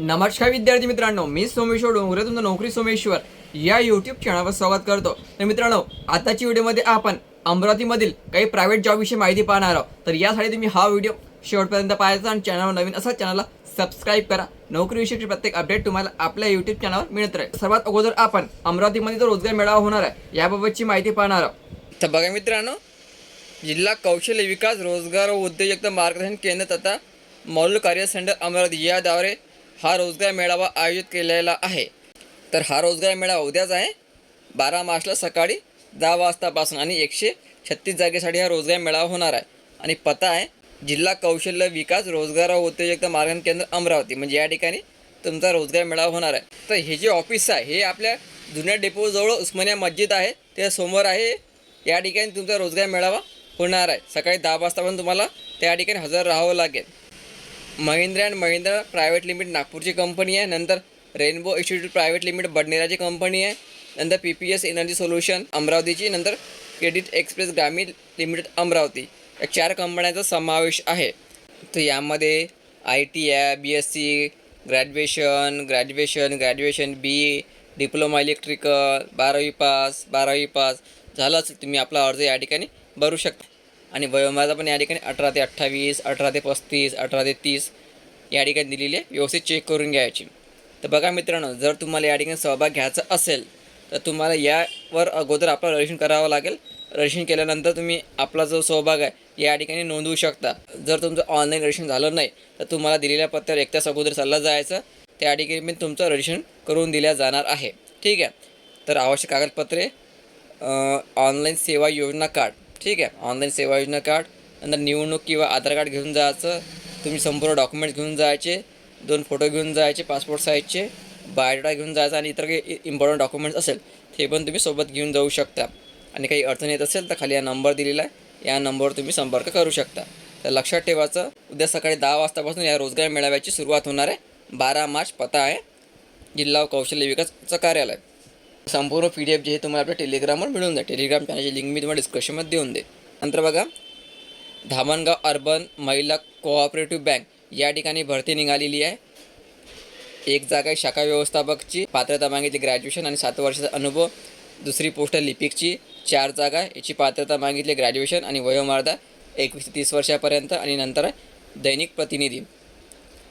नमस्कार विद्यार्थी मित्रांनो मी सोमेश्वर डोंगरे तुमचं नोकरी सोमेश्वर या यूट्यूब चॅनलवर स्वागत करतो. तर मित्रांनो आताच्या व्हिडिओमध्ये आपण अमरावतीमधील काही प्रायव्हेट जॉबविषयी माहिती पाहणार आहोत. तर यासाठी तुम्ही हा व्हिडिओ शेवटपर्यंत पाहायचा आणि चॅनलवर नवीन असा चॅनलला सबस्क्राईब करा. नोकरीविषयीची प्रत्येक अपडेट तुम्हाला आपल्या यूट्यूब चॅनलवर मिळत राहील. सर्वात अगोदर आपण अमरावतीमध्ये जो रोजगार मेळावा होणार आहे याबाबतची माहिती पाहणार आहोत. तर बघा मित्रांनो जिल्हा कौशल्य विकास रोजगार व उद्योजकता मार्गदर्शन केंद्र तथा मॉड्यूल कार्य सेंटर अमरावती याद्वारे हा रोजगार मेळावा आयोजित केलेला आहे. तर हा रोजगार मेळावा उद्याच आहे. बारा मार्चला सकाळी दहा वाजतापासून आणि एकशे छत्तीस जागेसाठी हा रोजगार मेळावा होणार आहे. आणि पत्ता आहे जिल्हा कौशल्य विकास रोजगार व उद्योजकता मार्गन केंद्र अमरावती. म्हणजे या ठिकाणी तुमचा रोजगार मेळावा होणार आहे. तर हे जे ऑफिस आहे हे आपल्या जुन्या डेपोजवळ उस्मानिया मस्जिद आहे. ते समोर आहे. या ठिकाणी तुमचा रोजगार मेळावा होणार आहे. सकाळी दहा वाजतापर्यंत तुम्हाला त्या ठिकाणी हजर राहावं लागेल. Mahindra and Mahindra private limited नागपूरची कंपनी आहे. नंतर रेनबो इन्स्टिट्यूट प्रायव्हेट लिमिटेड बडनेराची कंपनी आहे. नंतर P P S energy solution अमरावतीची. नंतर क्रेडिट एक्सप्रेस ग्रामीण लिमिटेड अमरावती. या चार कंपन्यांचा समावेश आहे. तर यामध्ये I T I B S C graduation graduation graduation B A diploma electrical बारावी पास बारावी पास झालं असेल तुम्ही आपला अर्ज या ठिकाणी भरू शकता. आणि वयोमर्यादा पण या ठिकाणी अठरा ते अठ्ठावीस अठरा ते पस्तीस अठरा ते तीस या ठिकाणी दिलेली आहे. व्यवस्थित चेक करून घ्यायची. तर बघा मित्रांनो जर तुम्हाला या ठिकाणी सहभाग घ्यायचा असेल तर तुम्हाला यावर अगोदर आपलं रजिस्ट्रेशन करावं लागेल. रजिस्ट्रेशन केल्यानंतर तुम्ही आपला जो सहभाग आहे या ठिकाणी नोंदवू शकता. जर तुमचं ऑनलाईन रजिस्ट्रेशन झालं नाही तर तुम्हाला दिलेल्या पत्त्यावर एक तास अगोदर सल्ला जायचं. त्या ठिकाणी मी तुमचं रजिस्ट्रेशन करून दिल्या जाणार आहे. ठीक आहे? तर आवश्यक कागदपत्रे ऑनलाईन सेवा योजना कार्ड. ठीक आहे. ऑनलाईन सेवा योजना कार्ड नंतर निवडणूक किंवा आधार कार्ड घेऊन जायचं. तुम्ही संपूर्ण डॉक्युमेंट्स घेऊन जायचे. दोन फोटो घेऊन जायचे पासपोर्ट साईजचे बायोडाटा घेऊन जायचा आणि इतर काही इम्पॉर्टंट डॉक्युमेंट्स असेल ते पण तुम्ही सोबत घेऊन जाऊ शकता. आणि काही अडचण येत असेल तर खाली हा नंबर दिलेला आहे. या नंबरवर तुम्ही संपर्क करू शकता. तर लक्षात ठेवायचं उद्या सकाळी दहा वाजतापासून या रोजगार मेळाव्याची सुरुवात होणार आहे. बारा मार्च पत्ता आहे. जिल्हा कौशल्य विकासचं कार्यालय. संपूर्ण पी डी एफ जे आहे तुम्हाला आपल्या टेलिग्रामवर मिळून जाईल. टेलिग्राम चॅनलची लिंक मी तुम्हाला डिस्क्रिप्शनमध्ये देऊन दे नंतर बघा Dhamangaon urban Mahila cooperative bank या ठिकाणी भरती निघालेली आहे. एक जागा आहे शाखा व्यवस्थापकची पात्रता मागितली ग्रॅज्युएशन आणि सात वर्षाचा अनुभव. दुसरी पोस्ट आहे लिपिकची चार जागा आहे. याची पात्रता मागितली ग्रॅज्युएशन आणि वयोमर्यादा एकवीस ते तीस वर्षापर्यंत आणि नंतर दैनिक प्रतिनिधी.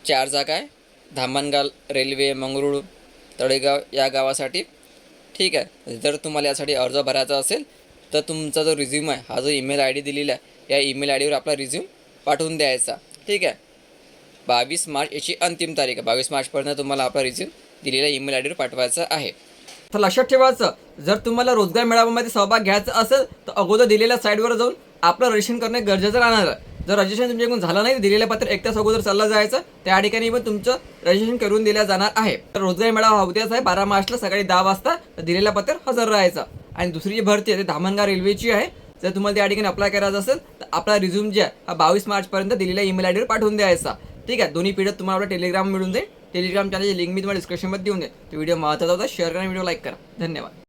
चार जागा आहे. धामणगाव रेल्वे मंगरुळ तळेगाव या गावासाठी ठीक आहे. जर तुम्हाला यासाठी अर्ज भरायचा असेल तर तुमचा जो रिझ्यूम आहे हा जो ईमेल आय डी दिलेला आहे या ईमेल आय डीवर आपला रिझ्यूम पाठवून द्यायचा. ठीक आहे. बावीस मार्च याची अंतिम तारीख आहे. बावीस मार्चपर्यंत तुम्हाला आपला रिझ्यूम दिलेल्या ईमेल आय डीवर पाठवायचा आहे. तर लक्षात ठेवायचं जर तुम्हाला रोजगार मेळाव्यामध्ये सहभाग घ्यायचा असेल तर अगोदर दिलेल्या साईटवर जाऊन आपलं रजिस्ट्रेशन करणे गरजेचं राहणार आहे. जर रजिस्ट्रेशन तुमच्याकडून झालं नाही दिलेल्या पत्र एक तास अगोदर चाललं जायचं त्या ठिकाणी पण तुमचं रजिस्ट्रेशन करून दिलं जाणार आहे. तर रोजगार मेळावा हा उद्याच आहे बारा मार्चला सकाळी दहा वाजता तर दिलेल्या पत्र हजर राहायचं. आणि दुसरी जी भरती आहे ती धामणगाव रेल्वेची आहे. जर तुम्हाला त्या ठिकाणी अप्लाय करायचं असेल तर आपला रिझ्यूम जे आहे हा बावीस मार्चपर्यंत दिलेल्या ईमेल आय डीवर पाठवून द्यायचा. ठीक आहे दोन्ही पिढ्यात तुम्हाला आपला टेलिग्राम मिळून जाईल. टेलिग्राम चॅनलची लिंक मी तुम्हाला डिस्क्रिप्शनमध्ये देऊन दे तो व्हिडिओ महत्त्वाचा होता शेअर करा व्हिडिओ लाईक करा. धन्यवाद.